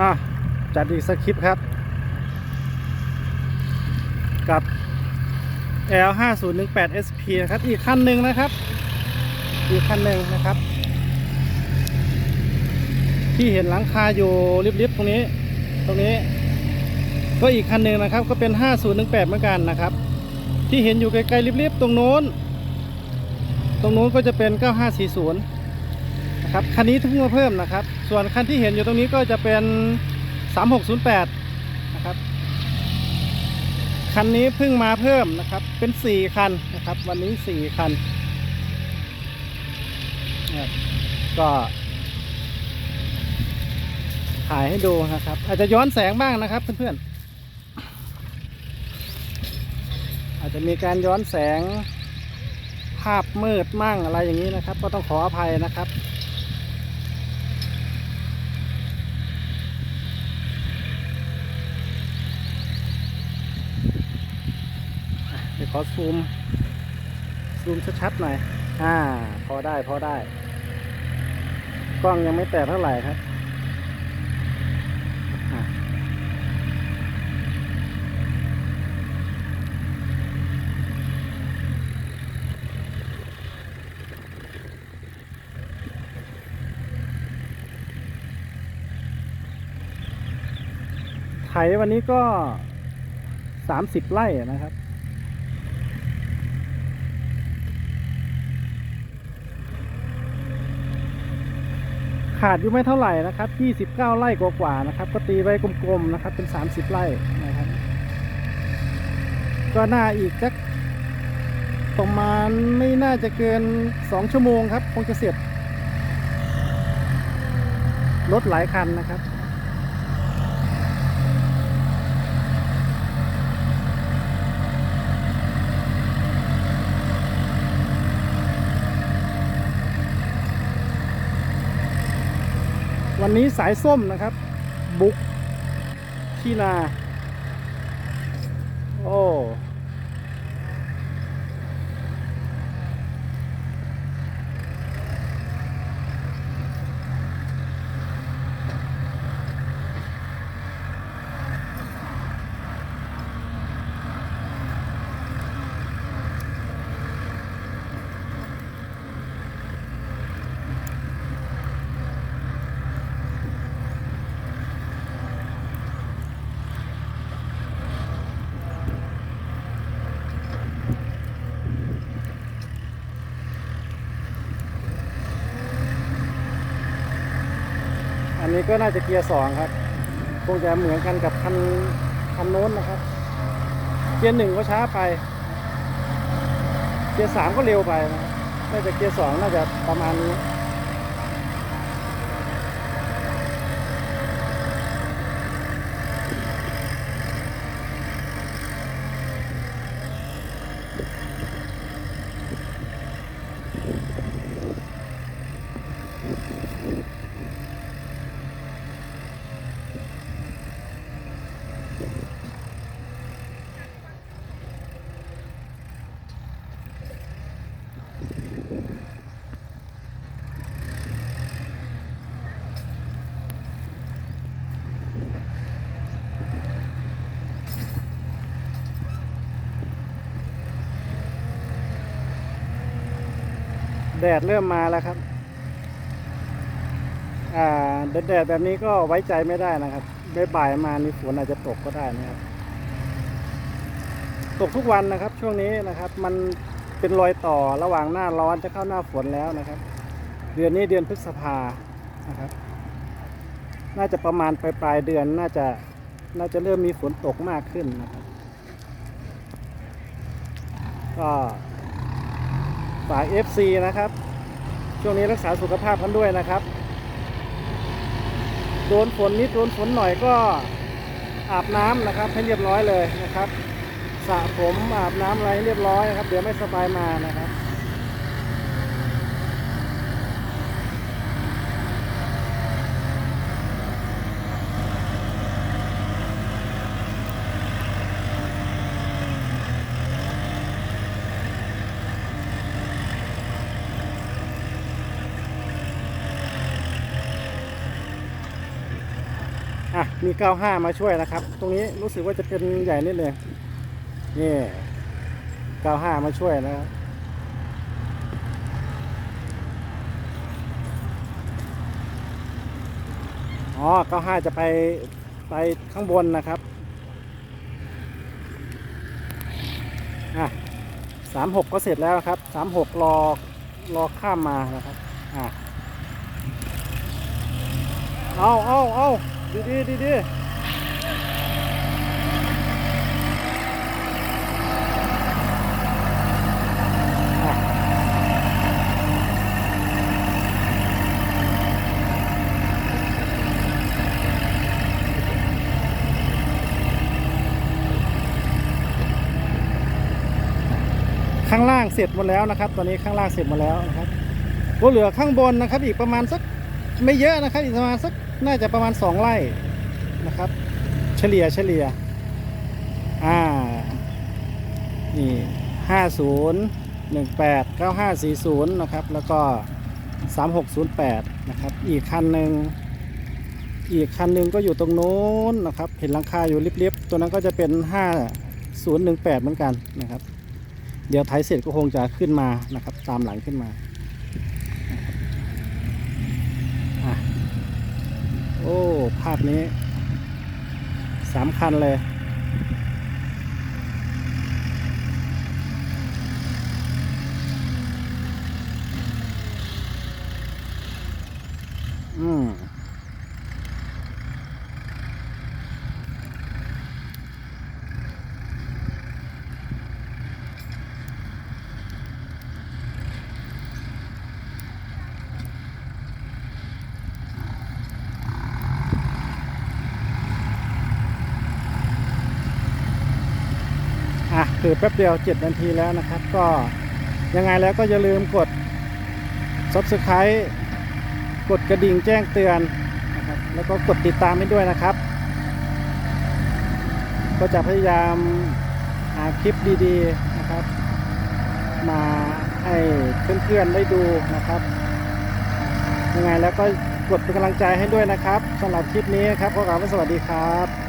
อะจัดอีกสักคลิปครับ กับ L 5 0 1 8 SP นะครับ อีกคันหนึ่งนะครับ อีกคันหนึ่งนะครับ ที่เห็นหลังคาอยู่ริบๆตรงนี้ ตรงนี้ ก็อีกคันหนึ่งนะครับ ก็เป็น 5018 เหมือนกันนะครับ ที่เห็นอยู่ไกลๆริบๆตรงโน้น ตรงโน้นก็จะเป็น 9540นะ ครับคันนี้เพิ่งมาเพิ่มนะครับ ส่วนคันที่เห็นอยู่ตรงนี้ก็จะเป็น 3608 นะครับ คันนี้เพิ่งมาเพิ่มนะครับ เป็น 4 คันนะครับ วันนี้ 4 คันนะครับก็ถ่ายให้ดูนะครับ อาจจะย้อนแสงบ้างนะครับเพื่อนๆ อาจจะมีการย้อนแสงภาพมืดมั่งอะไรอย่างนี้นะครับ ก็ต้องขออภัยนะครับ อะเดี๋ยว ขอซูม ซูมชัดๆหน่อย อ่า พอได้พอได้ กล้องยังไม่แตกเท่าไหร่ครับอะไถวันนี้ก็30ไร่นะครับ ขาดอยู่ไม่เท่าไหร่นะครับ29ไร่กว่าๆนะครับ ก็ตีไว้กลมๆนะครับ เป็น 30 ไร่นะครับ ก็น่าอีกสักประมาณไม่น่าจะเกิน 2 ชั่วโมงครับ คงจะเสร็จรถหลายคันนะครับ วันนี้สายส้มนะครับ บุกที่นา โอ้ อั นี้ก็น่าจะเกียร์สองครับคงจะเหมือนกันกับคันคันโน้นนะครับ เกียร์หนึ่งก็ช้าไป เกียร์สามก็เร็วไปนะน่าจะเกียร์สองน่าจะประมาณนี้ แดดเริ่มมาแล้วครับ อ่าแดดแบบนี้ก็ไว้ใจไม่ได้นะครับ บ่ายมานี่ฝนอาจจะตกก็ได้นะครับ ตกทุกวันนะครับ ช่วงนี้นะครับ มันเป็นรอยต่อระหว่างหน้าร้อนจะเข้าหน้าฝนแล้วนะครับ เดือนนี้เดือนพฤษภานะครับ น่าจะประมาณปลายปลายเดือนน่าจะน่าจะเริ่มมีฝนตกมากขึ้นนะครับ ก็ฝาก FC นะครับ ช่วงนี้รักษาสุขภาพกันด้วยนะครับ โดนฝนนิดโดนฝนหน่อยก็อาบน้ำนะครับให้เรียบร้อยเลยนะครับสระผมอาบน้ำอะไรให้เรียบร้อยนะครับ เดี๋ยวไม่สบายมานะครับ อะมี 95 มาช่วยนะครับ ตรงนี้รู้สึกว่าจะเป็นใหญ่นิดเลยนี่ 95 มาช่วยนะครับอ๋อ 95 จะไปไปข้างบนนะครับอะ36 ก็เสร็จแล้วครับ 36 รอรอข้ามมานะครับอะเอาเอาเอา ดีดีดีดีข้างล่างเสร็จหมดแล้วนะครับ ตอนนี้ข้างล่างเสร็จหมดแล้วนะครับก็เหลือข้างบนนะครับ อีกประมาณสักไม่เยอะนะครับ อีกประมาณสัก น่าจะประมาณสองไร่นะครับ เฉลี่ยเฉลี่ยอ่านี่ห้าศูนย์หนึ่งแปดเก้าห้าสี่ศูนย์นะครับ แล้วก็สามหกศูนย์แปดนะครับ อีกคันหนึ่งอีกคันหนึ่งก็อยู่ตรงโน้นนะครับ เห็นหลังคาอยู่ริบๆ ตัวนั้นก็จะเป็นห้าศูนย์หนึ่งแปดเหมือนกันนะครับ เดี๋ยวไทยเสร็จก็คงจะขึ้นมานะครับ ตามหลังขึ้นมา อะ โอ้ ภาพนี้สามคันเลย อืม อะ คือแป๊บเดียว 7 นาทีแล้วนะครับ ก็ยังไงแล้วก็อย่าลืมกด subscribe กดกระดิ่งแจ้งเตือนนะครับแล้วก็กดติดตามให้ด้วยนะครับ ก็จะพยายามหาคลิปดีๆนะครับ มาให้เพื่อนๆได้ดูนะครับยังไงแล้วก็กดเป็นกำลังใจให้ด้วยนะครับสำหรับคลิปนี้ครับขอกล่าวสวัสดีครับ